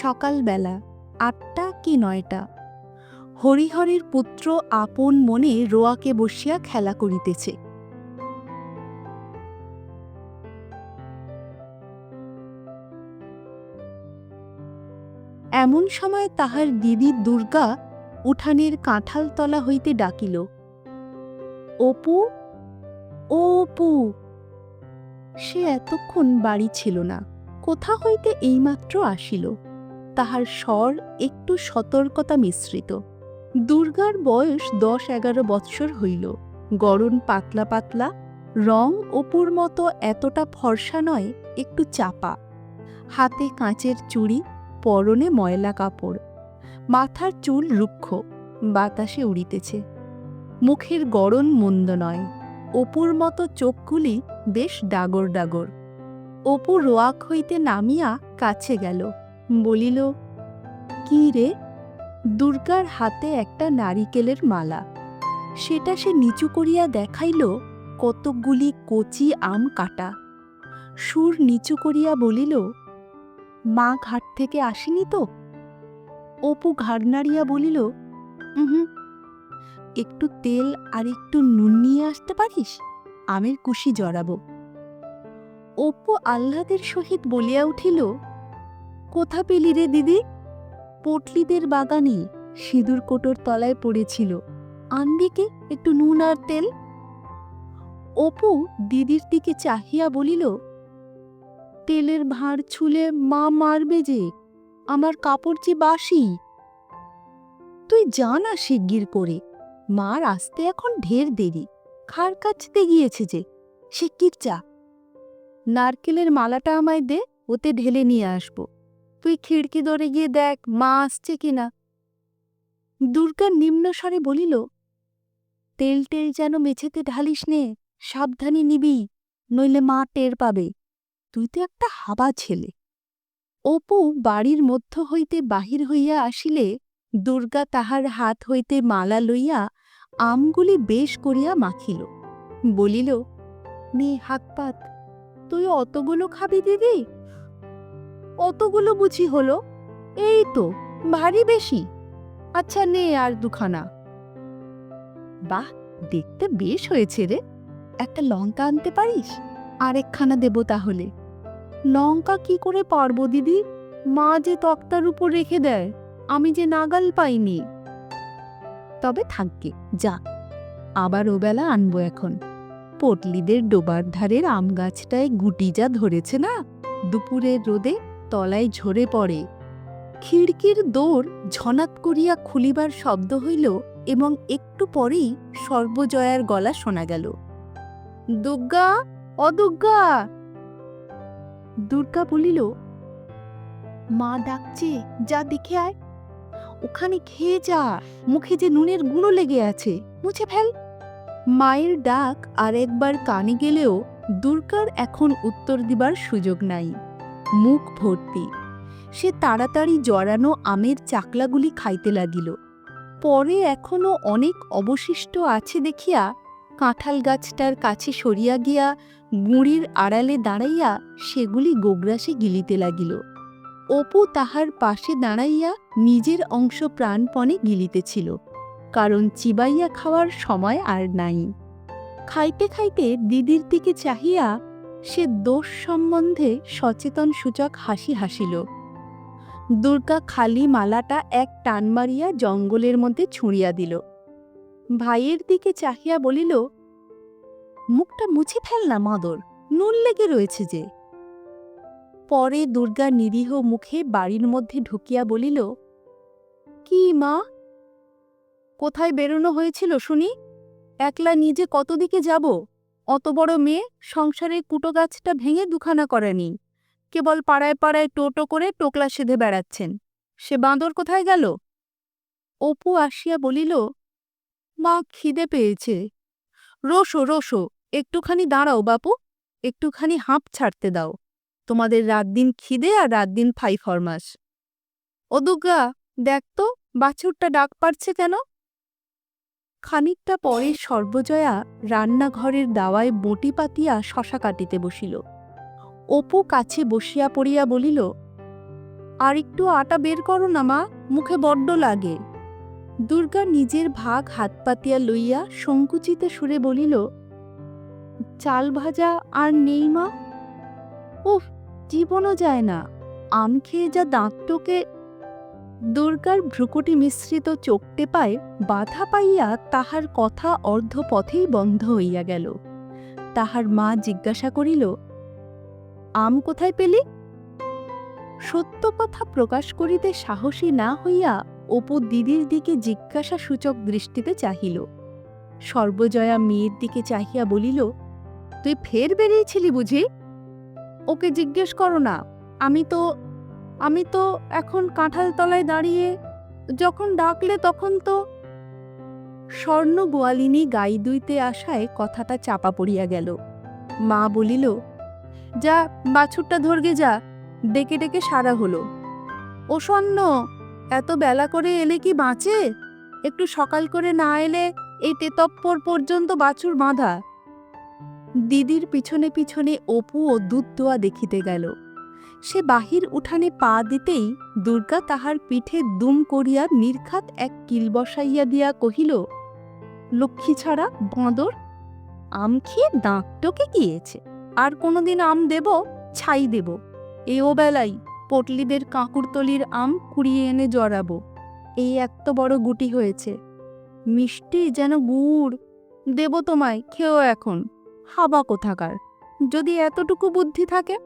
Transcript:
সকালবেলা আটটা কি নয়টা হরিহরের পুত্র আপন মনে রোয়াকে বসিয়া খেলা করিতেছে। এমন সময় তাহার দিদি দুর্গা উঠানের কাঁঠাল তলা হইতে ডাকিল, অপু ও অপু, সে এতক্ষণ বাড়ি ছিল না, কোথা হইতে এইমাত্র আসিল? তাহার স্বর একটু সতর্কতা মিশ্রিত। দুর্গার বয়স দশ এগারো বৎসর হইল গরম পাতলা পাতলা, রং অপুর মতো এতটা ফর্সা নয়, একটু চাপা। হাতে কাঁচের চুড়ি পরনে ময়লা কাপড়। মাথার চুল রুক্ষ, বাতাসে উড়িতেছে। মুখের গড়ন মন্দ নয়। অপুর মতো চোখগুলি বেশ ডাগর ডাগর। অপু রোয়াক হইতে নামিয়া কাছে গেল, বলিল, কি রে? দুর্গার হাতে একটা নারিকেলের মালা। সেটা সে নিচু করিয়া দেখাইল কতকগুলি কচি আম কাটা। সুর নিচু করিয়া বলিল মা ঘাট থেকে আসেনি তো? অপু ঘাড় নাড়িয়া বলিল হুম একটু তেল আর একটু নুন নিয়ে আসতে পারিস? আমের কুশি জড়াবো। অপু আহ্লাদের সহিত বলিয়া উঠিল, কোথা পেলি রে দিদি? পটলিদের বাগানে সিঁদুর কোটোর তলায় পড়েছিল। আনবি কি একটু নুন আর তেল? অপু দিদির দিকে চাহিয়া বলিল তেলের ভাঁড় ছুলে মা মারবে যে, আমার কাপড় যে বাসি। তুই যা না শিগগির করে, মার আসতে এখন ঢের দেরি খাড় কাছতে গিয়েছে যে শিগগির যা নারকেলের মালাটা আমায় দে, ওতে ঢেলে নিয়ে আসব। তুই খিড়কি দরে গিয়ে দেখ, মা আসছে কিনা দুর্গা নিম্নস্বরে বলিল, তেল টেল যেন মেঝেতে ঢালিস নে, সাবধানে নিবি, নইলে মা টের পাবে। তুই তো একটা হাবা ছেলে। অপু বাড়ির মধ্য হইতে বাহির হইয়া আসিলে দুর্গা তাহার হাত হইতে মালা লইয়া আমগুলি বেশ করিয়া মাখিল। বলিল, নে হাত পাত তুই অতগুলো খাবি দিদি? অতগুলো বুঝি হলো, এই তো, ভারী বেশি। আচ্ছা নে আর দুখানা। বাহ, দেখতে বেশ হয়েছে রে। একটা লঙ্কা আনতে পারিস? আরেকখানা দেব তাহলে। লঙ্কা কি করে পারব, দিদি? মা যে তক্তার উপর রেখে দেয়, আমি যে নাগাল পাইনি। তবে থাকবে যা। আবার ওবেলা আনব এখন। পটলিদের ডোবার ধারের আম গাছটায় গুটি যা ধরেছে না, দুপুরের রোদে তলায় ঝরে পড়ে। খিড়কির দৌড় ঝনাত করিয়া খুলিবার শব্দ হইল এবং একটু পরেই সর্বজয়ার গলা শোনা গেল। দুর্গা অদুর্গা দুর্গা বলিল, মা ডাকছে, যা দেখে আয়। ওখানে খেয়ে যা, মুখে যে নুনের গুঁড়ো লেগে আছে, মুছে ফেল। মায়ের ডাক আর একবার কানে গেলেও দুর্গার এখন উত্তর দিবার সুযোগ নাই। মুখ ভর্তি, সে তাড়াতাড়ি জড়ানো আমের চাকলাগুলি খাইতে লাগিল। পরে এখনও অনেক অবশিষ্ট আছে দেখিয়া কাঁঠাল গাছটার কাছে সরিয়া গিয়া গুঁড়ির আড়ালে দাঁড়াইয়া সেগুলি গোগ্রাসে গিলিতে লাগিল। অপু তাহার পাশে দাঁড়াইয়া নিজের অংশ প্রাণপণে গিলিতেছিল, কারণ চিবাইয়া খাওয়ার সময় আর নাই। খাইতে খাইতে দিদির দিকে চাহিয়া সে দোষ সম্বন্ধে সচেতন সূচক হাসি হাসিল। দুর্গা খালি মালাটা এক টান মারিয়া জঙ্গলের মধ্যে ছুঁড়িয়া দিল। ভাইয়ের দিকে চাহিয়া বলিল, মুখটা মুছে ফেল না, মাদর, নুন লেগে রয়েছে যে। পরে দুর্গা নিরীহ মুখে বাড়ির মধ্যে ঢুকিয়া বলিল, কি মা? কোথায় বেরোনো হয়েছিল শুনি? একলা নিজে কত দিকে যাব? অত বড় মেয়ে সংসারে কুটো গাছটা ভেঙে দুখানা করেনি। কেবল পাড়ায় পাড়ায় টোটো করে টোকলা সেধে বেড়াচ্ছেন। সে বাঁদর কোথায় গেল? অপু আসিয়া বলিল মা খিদে পেয়েছে। রোসো রোসো, একটুখানি দাঁড়াও বাপু, একটুখানি হাঁপ ছাড়তে দাও। তোমাদের রাত দিন খিদে আর রাত দিন ফাই ফরমাস ও দুর্গা দেখ তো, বাছুরটা ডাক পারছে কেন? খানিকটা পরে সর্বজয়া রান্নাঘরের দাওয়ায় বটি পাতিয়া শশা কাটিতে বসিল। অপু কাছে বসিয়া পড়িয়া বলিল আর একটু আটা বের করো না মা, মুখে বড্ড লাগে। দুর্গা নিজের ভাগ হাত পাতিয়া লইয়া সংকুচিত সুরে বলিল, চাল ভাজা আর নেই মা। উফ, জীবনও যায় না। আম খেয়ে যা দাঁতটোকে দুর্গার ভ্রুকুটি মিশ্রিত চোখ টেপায় বাধা পাইয়া তাহার কথা অর্ধপথেই বন্ধ হইয়া গেল। তাহার মা জিজ্ঞাসা করিল, আম কোথায় পেলি? সত্য কথা প্রকাশ করিতে সাহসী না হইয়া অপু দিদির দিকে জিজ্ঞাসা সূচক দৃষ্টিতে চাহিল। সর্বজয়া মেয়ের দিকে চাহিয়া বলিল, তুই ফের বেরিয়েছিলি বুঝি? ওকে জিজ্ঞেস করো না। আমি তো আমি তো এখন কাঁঠাল তলায় দাঁড়িয়ে যখন ডাকলে তখন তো স্বর্ণ গোয়ালিনী গাই দুইতে আসায় কথাটা চাপা পড়িয়া গেল। মা বলিল, যা বাছুরটা ধরগে যা, ডেকে ডেকে সারা হলো। ও স্বর্ণ এত বেলা করে এলে কি বাঁচে? একটু সকাল করে না এলে এই তেতপ্পর পর্যন্ত বাছুর বাঁধা। দিদির পিছনে পিছনে অপু ও দুধদোয়া দেখিতে গেল। সে বাহির উঠানে পা দিতেই দুর্গা তাহার পিঠে দুম করিয়া নির্ঘাত এক কিল বসাইয়া দিয়া কহিল, লক্ষ্মী ছাড়া বাঁদর? আম খেয়ে দাঁত টোকে গিয়েছে। আর কোনোদিন আম দেব, ছাই দেব। এ ও বেলাই পটলিদের কাঁকুরতলির আম কুড়িয়ে এনে জড়াবো। এই এত বড় গুটি হয়েছে। মিষ্টি যেন গুড়। দেব তোমায়, খেও এখন। হাবা কোথাকার? যদি এতটুকু বুদ্ধি থাকে?